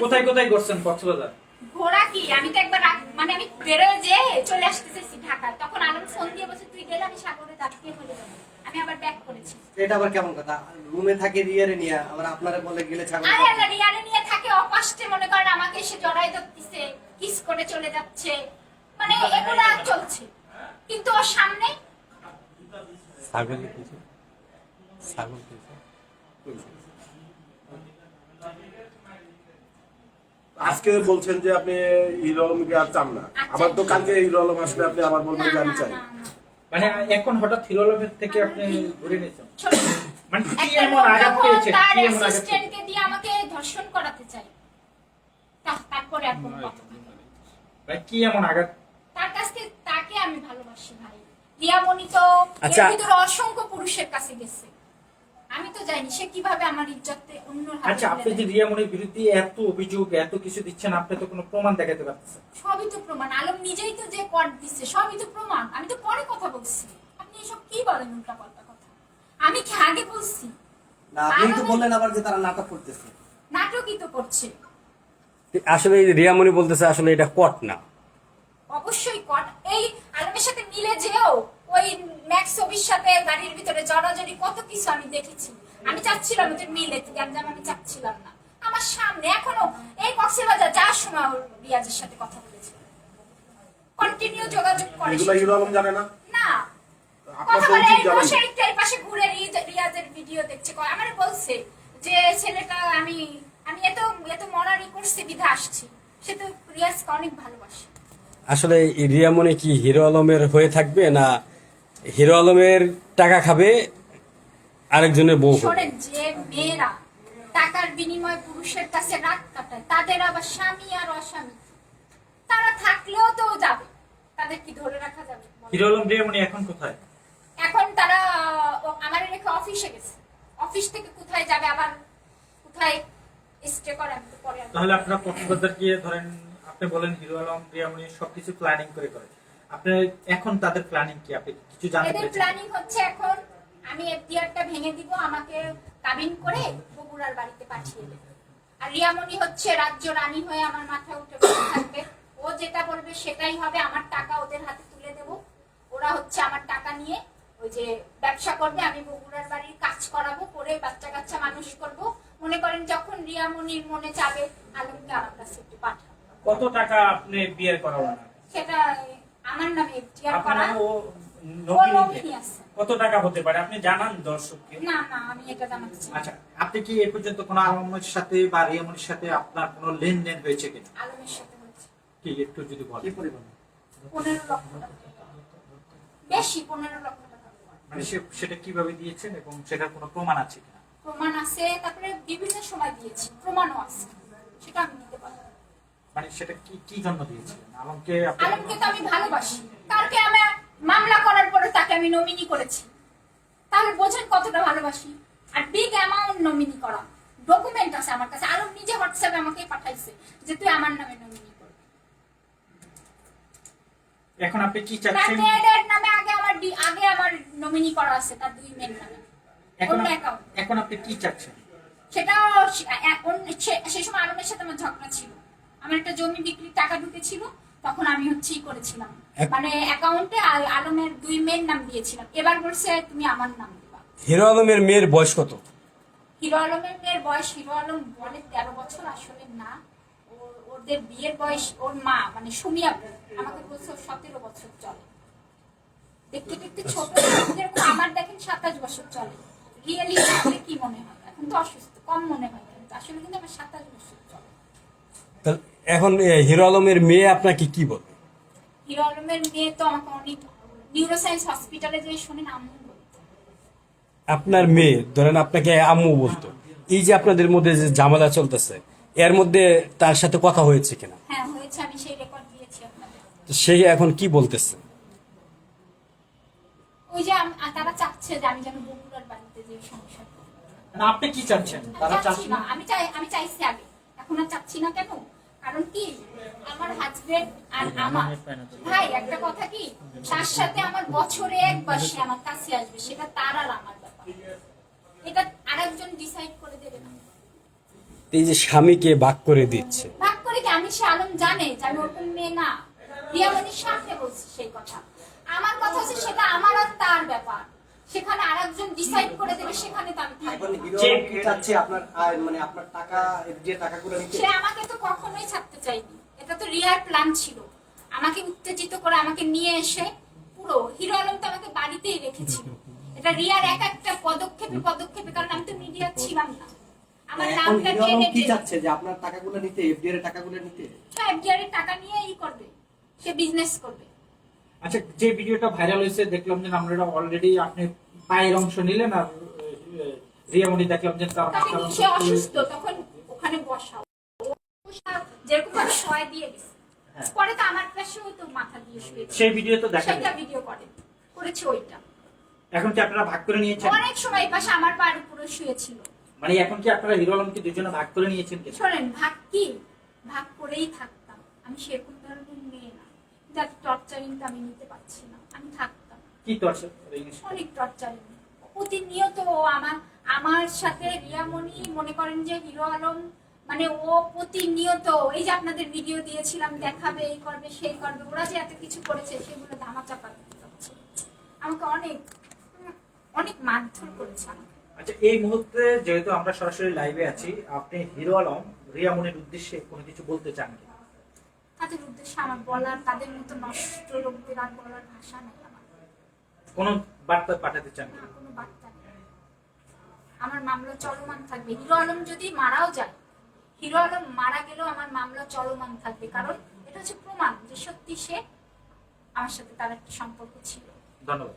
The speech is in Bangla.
কোথায় কোথায় করছেন কক্সবাজার? ঘোরা কি? আমি তো একবার মানে আমি বেরোয় যে চলে আসতে চাইছি ঢাকা। তখন আলম ফোন দিয়ে বলছে তুই গেলে আমি সাগরে হলে যাব। আমি আবার ব্যাক করেছি। এটা আবার কেমন কথা? রুমে থাকে রিয়ারে নিয়ে আবার আপনারা বলে গেলে ছাগল আরে আল্লাহ রিয়ারে নিয়ে থাকে অপাষ্টে মনে করেন আমাকে এসে জড়াই ধরতেছে কিস করে চলে যাচ্ছে। মানে এগুলা চলছে। কিন্তু ওর সামনে ছাগল কিছু ছাগল কিছু আজকে বলছেন যে আপনি হিরো আলমকে আর চান না। আচ্ছা। আবার তো কালকে হিরো আলম আসলে আপনি আবার বলবেন যে আমি চাই। মানে এখন হঠাৎ হিরোলভের থেকে আপনি ঘুরে নিয়েছেন। মানে কি এমন আঘাত তার? অ্যাসিস্ট্যান্টকে দিয়ে আমাকে ধর্ষণ করাতে চাই তারপরে আর কোনো কথা। ভাই কি এমন আঘাত? তার কাছ থেকে তাকে আমি ভালোবাসি ভাই। তো আচ্ছা। এর ভিতরে অসংখ্য পুরুষের কাছে গেছে। আমি তো জানি সে কীভাবে আমার ইজ্জতে অন্য আচ্ছা আপনি যে রিয়ামনির বিরুদ্ধে এত অভিযোগ এত কিছু দিচ্ছেন আপনি তো কোনো প্রমাণ দেখাতে পারতেছেন। সবই তো প্রমাণ। আলম নিজেই তো যে কর দিচ্ছে সবই তো প্রমাণ। আমি তো পরে কথা বলছি। আপনি এসব কি বলেন উল্টা পাল্টা কথা? আমি কি আগে বলছি? না আপনি তো বললেন আবার যে তারা নাটক করতেছে। নাটকই তো করছে। আসলে এই রিয়ামণি বলতেছে আসলে এটা কট না। অবশ্যই কট এই আলমের সাথে মিলে যেও ওই ম্যাক্স ছবির সাথে গাড়ির ভিতরে জড়াজড়ি কত কিছু আমি দেখেছি। আমি চাচ্ছিলাম ওদের মিলে গ্যাঞ্জাম আমি চাচ্ছিলাম না। আমার সামনে এখনও এই কক্সবাজার সময় রিয়াজের সাথে কথা বলেছে। কন্টিনিউ যোগাযোগ করে এগুলো হিরো আলম জানে না? না। কথা বলে এই জানেন। এই পাশে ঘুরে রিয়াজের ভিডিও দেখছে। কয় বলছে যে ছেলেটা আমি আমি এত এত মরারি করছি বিধা আসছি। সে তো রিয়াজকে অনেক ভালোবাসে। আসলে এই মনে কি হিরো আলমের হয়ে থাকবে না হিরো আলমের টাকা খাবে আরেকজনের বউ? যে মেয়েরা টাকার বিনিময়ে পুরুষের কাছে রাত কাটায় তাদের আবার স্বামী আর অস্বামী। তারা থাকলেও তো যাবে। তাদের কি ধরে রাখা যাবে? হিরো আলম রিয়ামনি এখন কোথায়? এখন তারা আমার রেখে অফিসে গেছে। অফিস থেকে কোথায় যাবে আবার? কোথায় স্টে করে আমি তো পরে তাহলে আপনারা কক্সবাজার গিয়ে ধরেন আপনি বলেন হিরো আলম রিয়ামনি সবকিছু প্ল্যানিং করে করে আপনি এখন তাদের প্ল্যানিং কি? আপনি কিছু জানতে পেরেছেন? প্ল্যানিং হচ্ছে এখন আমি এফডিআরটা ভেঙে দিব আমাকে কাবিন করে বগুড়ার বাড়িতে পাঠিয়ে দেবে। আর রিয়ামণি হচ্ছে রাজ্য রানী হয়ে আমার মাথায় উঠে বসে থাকবে। ও যেটা বলবে সেটাই হবে আমার টাকা ওদের হাতে তুলে দেব। ওরা হচ্ছে আমার টাকা নিয়ে ওই যে ব্যবসা করবে আমি বগুড়ার বাড়ির কাজ করাবো করে বাচ্চা কাচ্চা মানুষ করব। মনে করেন যখন রিয়ামণির মনে যাবে আলমকে আমার কাছে একটু পাঠাবো। কত টাকা আপনি বিয়ের করাবেন? সেটা আমার নামে এফডিআর করা। কত টাকা হতে পারে? আপনি জানান দর্শককে। না না আমি এটা জানাতে চাই আচ্ছা আপনি কি এ পর্যন্ত কোনো আলমের সাথে বা রিয়ামনির সাথে আপনার কোনো লেনদেন হয়েছে কিনা? আলমের সাথে হয়েছে। কি একটু যদি কি পরিমাণ? পনেরো লক্ষ টাকা। বেশি পনেরো লক্ষ টাকা। মানে সে সেটা কীভাবে দিয়েছেন এবং সেটার কোনো প্রমাণ আছে কিনা? প্রমাণ আছে তারপরে বিভিন্ন সময় দিয়েছি। প্রমাণও আছে। সেটা আমি মানে সেটা কি কি জন্য দিয়েছিলেন? আলমকে আলমকে তো আমি ভালোবাসি। কালকে আমি মামলা করার পরে তাকে আমি নমিনি করেছি। তাহলে বোঝেন কতটা ভালোবাসি। আর বিগ অ্যামাউন্ট নমিনি করা। ডকুমেন্ট আছে আমার কাছে। আলম নিজে হোয়াটসঅ্যাপে আমাকে পাঠাইছে যে তুই আমার নামে নমিনি করবি। এখন আপনি কি তার চাচ্ছেন মেয়েদের নামে আগে আমার আগে আমার নমিনি করা আছে তার দুই মেয়ের নামে। এখন এখন আপনি কি চাচ্ছেন? সেটাও সে- সে- সময় আলমের সাথে আমার ঝগড়া ছিল। আমার একটা জমি বিক্রির টাকা ঢুকেছিল তখন আমি হচ্ছে ই করেছিলাম। মানে অ্যাকাউন্টে আলমের দুই মেয়ের নাম দিয়েছিলাম। এবার বলছে তুমি আমার নাম দিবা। হিরো আলমের মেয়ের বয়স কত? হিরো আলমের মেয়ের বয়স হিরো আলম বলে তেরো বছর আসলে না। ওদের বিয়ের বয়স ওর মা মানে সুমিয়া আমাকে বলছে সতেরো বছর চলে। দেখতে দেখতে ছোট যেরকম আমার দেখেন সাতাশ বছর চলে। রিয়েলি কি মনে হয়? এখন তো অসুস্থ কম মনে হয়। আসলে কিন্তু আমার সাতাশ বছর চলে। এখন হিরো আলমের মেয়ে আপনাকে কি বলবে হিরো আলমের মেয়ে তো আমাকে অনেক নিউরোসায়েন্স হসপিটালে যে শোনেন আম্মু আপনার মেয়ে ধরেন আপনাকে আম্মু বলতো এই যে আপনাদের মধ্যে যে ঝামেলা চলতেছে এর মধ্যে তার সাথে কথা হয়েছে কিনা? হ্যাঁ হয়েছে আমি সেই রেকর্ড দিয়েছি আপনাদের। তো সেই এখন কি বলতেছে? ওই যে তারা চাচ্ছে যে আমি যেন বগুড়ার বাড়িতে যে। মানে আপনি কি চাচ্ছেন? তারা চাচ্ছি না আমি চাই আমি চাইছি আগে। এখন আর চাচ্ছি না কেন? কারণ কি? আমার হাজবেন্ড আর আমার ভাই একটা কথা কি? তার সাথে আমার বছরে একবার সে আমার কাছে আসবে সেটা তার আর আমার ব্যাপার। এটা আরেকজন ডিসাইড করে দেবে। না এই যে স্বামীকে বাক করে দিচ্ছে। ভাগ করে কি? আমি সে আলম জানে যে আমি ওরকম মেয়ে না। রিয়ামনির সামনে বলছি সেই কথা। আমার কথা হচ্ছে সেটা আমার আর তার ব্যাপার। সেখানে আরেকজন ডিসাইড করে সেখানে তো আমি থাকব চাচ্ছে আপনার মানে আপনার টাকা যে টাকাগুলো নিতে? সে আমাকে তো কখনোই ছাড়তে চাইনি এটা তো রিয়ার প্ল্যান ছিল। আমাকে উত্তেজিত করে আমাকে নিয়ে এসে পুরো হিরো আলম তো আমাকে বাড়িতেই রেখেছিল এটা রিয়ার এক একটা পদক্ষেপে পদক্ষেপে কারণ আমি তো মিডিয়া ছিলাম না। আমার নামটা টেনে কি চাচ্ছে যে আপনার টাকাগুলো নিতে এফডিআর এর টাকাগুলো নিতে? এফডিআর এর টাকা নিয়ে ই করবে। সে বিজনেস করবে। আচ্ছা যে ভিডিওটা ভাইরাল হয়েছে দেখলাম যে আমরা অলরেডি আপনি পায়ের অংশ নিলেন আর রিয়ামণি দেখলাম যে তার সে অসুস্থ তখন ওখানে বসা। ও বসা, যেরকম ভাবে শয় দিয়ে গেছে পরে তো আমার পাশেও তো মাথা দিয়ে শুয়ে সেই ভিডিও তো দেখা সেটা ভিডিও করে। করেছে ওইটা। এখন কি আপনারা ভাগ করে নিয়েছেন? অনেক সময় পাশে আমার পায়ের উপরে শুয়েছিল। মানে এখন কি আপনারা হিরো আলমকে দুজনে ভাগ করে নিয়েছেন কিনা? শোনেন ভাগ কি? ভাগ করেই থাকতাম। আমি সেরকম ধরনের মেয়ে না। যার টর্চারিং আমি নিতে পারছি না। আমি থাকতাম। কি দর্শক অনেক টর্চারিং প্রতিনিয়ত আমার আমার সাথে রিয়ামণি মনে করেন যে হিরো আলম মানে ও প্রতিনিয়ত এই যে আপনাদের ভিডিও দিয়েছিলাম দেখাবে এই করবে সেই করবে ওরা যে এত কিছু করেছে সেগুলো ধামা চাপা আমাকে অনেক অনেক মারধর করেছে আমাকে। আচ্ছা এই মুহূর্তে যেহেতু আমরা সরাসরি লাইভে আছি আপনি হিরো আলম রিয়ামণির উদ্দেশ্যে কোনো কিছু বলতে চান কি তাদের উদ্দেশ্যে আমার বলার তাদের মতো নষ্ট লোকদের আর বলার ভাষা নেই। কোনো বার্তা পাঠাতে চান না কোনো বার্তা নেই। আমার মামলা চলমান থাকবে। হিরো আলম যদি মারাও যায় হিরো আলম মারা গেলেও আমার মামলা চলমান থাকবে। কারণ এটা হচ্ছে প্রমাণ যে সত্যি সে আমার সাথে তার একটা সম্পর্ক ছিল। ধন্যবাদ।